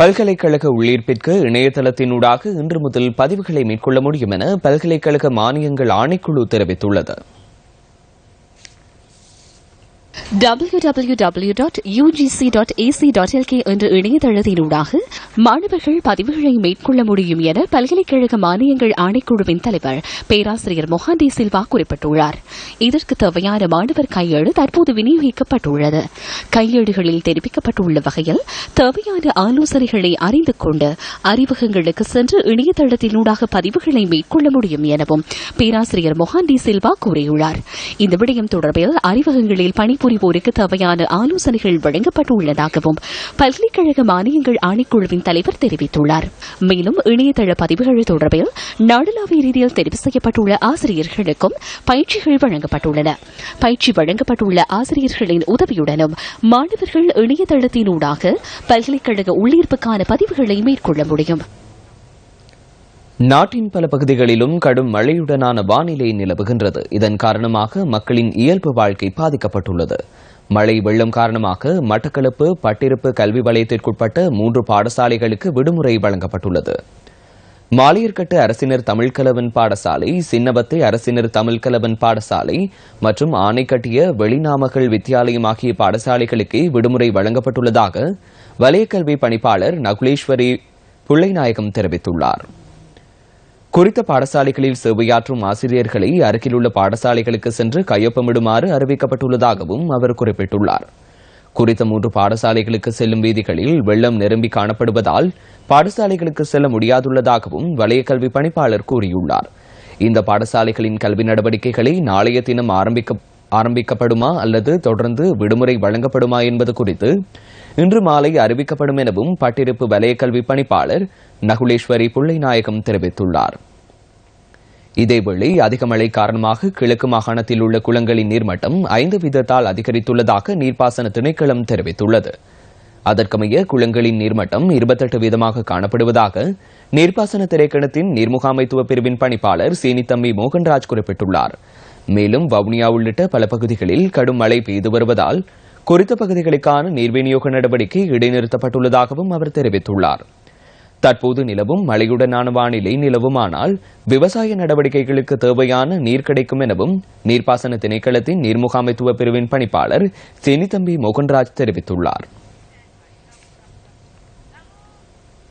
பல்கலைக்கழக உள்ளீர்ப்பிற்கு இணையதளத்தினூடாக இன்று முதல் பதிவுகளை மேற்கொள்ள முடியும் என பல்கலைக்கழக மானியங்கள் ஆணைக்குழு தெரிவித்துள்ளது. www.ugc.ac.lk என்ற இணையதளத்தினூடாக மாணவர்கள் பதிவுகளை மேற்கொள்ள முடியும் என பல்கலைக்கழக மானியங்கள் ஆணைக்குழுவின் தலைவர் பேராசிரியர் மொஹாந்தி சில்வா குறிப்பிட்டுள்ளார். இதற்கு தேவையான மாணவர் கையேடு தற்போது விநியோகிக்கப்பட்டுள்ளது. கையேடுகளில் தெரிவிக்கப்பட்டுள்ள வகையில் தேவையான ஆலோசனைகளை அறிந்து கொண்டு அறிவகங்களுக்கு சென்று இணையதளத்தினூடாக பதிவுகளை மேற்கொள்ள முடியும் எனவும் பேராசிரியர் மொஹாந்தி சில்வா கூறியுள்ளார். இந்த விடயம் தொடர்பில் அறிவகங்களில் முன்வோருக்கு தேவையான ஆலோசனைகள் வழங்கப்பட்டுள்ளதாகவும் பல்கலைக்கழக மானியங்கள் ஆணைக்குழுவின் தலைவர் தெரிவித்துள்ளார். மேலும் இணையதள பதிவுகள் தொடர்பில் நாடளாவிய ரீதியில் தெரிவு செய்யப்பட்டுள்ள ஆசிரியர்களுக்கும் பயிற்சிகள் வழங்கப்பட்டுள்ளன. பயிற்சி வழங்கப்பட்டுள்ள ஆசிரியர்களின் உதவியுடனும் மாணவர்கள் இணையதளத்தினூடாக பல்கலைக்கழக உள்ளீர்ப்புக்கான பதிவுகளை மேற்கொள்ள முடியும். நாட்டின் பல பகுதிகளிலும் கடும் மழையுடனான வானிலை நிலவுகின்றது. இதன் காரணமாக மக்களின் இயல்பு வாழ்க்கை பாதிக்கப்பட்டுள்ளது. மழை வெள்ளம் காரணமாக மட்டக்களப்பு பட்டிருப்பு கல்வி வலயத்திற்குட்பட்ட மூன்று பாடசாலைகளுக்கு விடுமுறை வழங்கப்பட்டுள்ளது. மாலியர்கட்டு அரசினர் தமிழ்கலவன் பாடசாலை சின்னபத்தை அரசினர் தமிழ்கலவன் பாடசாலை மற்றும் ஆணைக்கட்டிய வெளிநாமகள் வித்தியாலயம் ஆகிய பாடசாலைகளுக்கு விடுமுறை வழங்கப்பட்டுள்ளதாக வலயக்கல்வி பணிப்பாளர் நகுலேஸ்வரி புள்ளைநாயகம் தெரிவித்துள்ளார். குறித்த பாடசாலைகளில் சேவையாற்றும் ஆசிரியர்களை அருகிலுள்ள பாடசாலைகளுக்கு சென்று கையொப்பமிடுமாறு அறிவிக்கப்பட்டுள்ளதாகவும் அவர் குறிப்பிட்டுள்ளார். குறித்த மூன்று பாடசாலைகளுக்கு செல்லும் வீதிகளில் வெள்ளம் நிரம்பி காணப்படுவதால் பாடசாலைகளுக்கு செல்ல முடியாதுள்ளதாகவும் வலய கல்வி பணிப்பாளர் கூறியுள்ளார். இந்த பாடசாலைகளின் கல்வி நடவடிக்கைகளை நாளைய தினம் ஆரம்பிக்க ஆரம்பிக்கப்படுமா அல்லது தொடர்ந்து விடுமுறை வழங்கப்படுமா என்பது குறித்து இன்று மாலை அறிவிக்கப்படும் எனவும் பட்டிருப்பு வலயக்கல்வி கல்வி பணிப்பாளர் நகுலேஸ்வரி புள்ளைநாயகம் தெரிவித்துள்ளார். இதேவேளை அதிக மழை காரணமாக கிழக்கு மாகாணத்தில் உள்ள குளங்களின் நீர்மட்டம் ஐந்து வீதத்தால் அதிகரித்துள்ளதாக நீர்ப்பாசன திணைக்களம் தெரிவித்துள்ளது. அதற்கமைய குளங்களின் நீர்மட்டம் இருபத்தெட்டு வீதமாக காணப்படுவதாக நீர்ப்பாசன திரைக்கணத்தின் நீர்முகாமைத்துவ பிரிவின் பணிப்பாளர் சீனித்தம்பி மோகன்ராஜ் குறிப்பிட்டுள்ளார். மேலும் வவுனியா உள்ளிட்ட பல பகுதிகளில் கடும் மழை பெய்து வருவதால் குறித்த பகுதிகளுக்கான நீர் விநியோக நடவடிக்கை இடைநிறுத்தப்பட்டுள்ளதாகவும் அவர் தெரிவித்துள்ளார். தற்போது நிலவும் மழையுடனான வானிலை நிலவுமானால் விவசாய நடவடிக்கைகளுக்கு தேவையான நீர் கிடைக்கும் எனவும் நீர்ப்பாசன திணைக்களத்தின் நீர்முகாமைத்துவ பிரிவின் பணிப்பாளர் செனித்தம்பி மோகன்ராஜ் தெரிவித்துள்ளார்.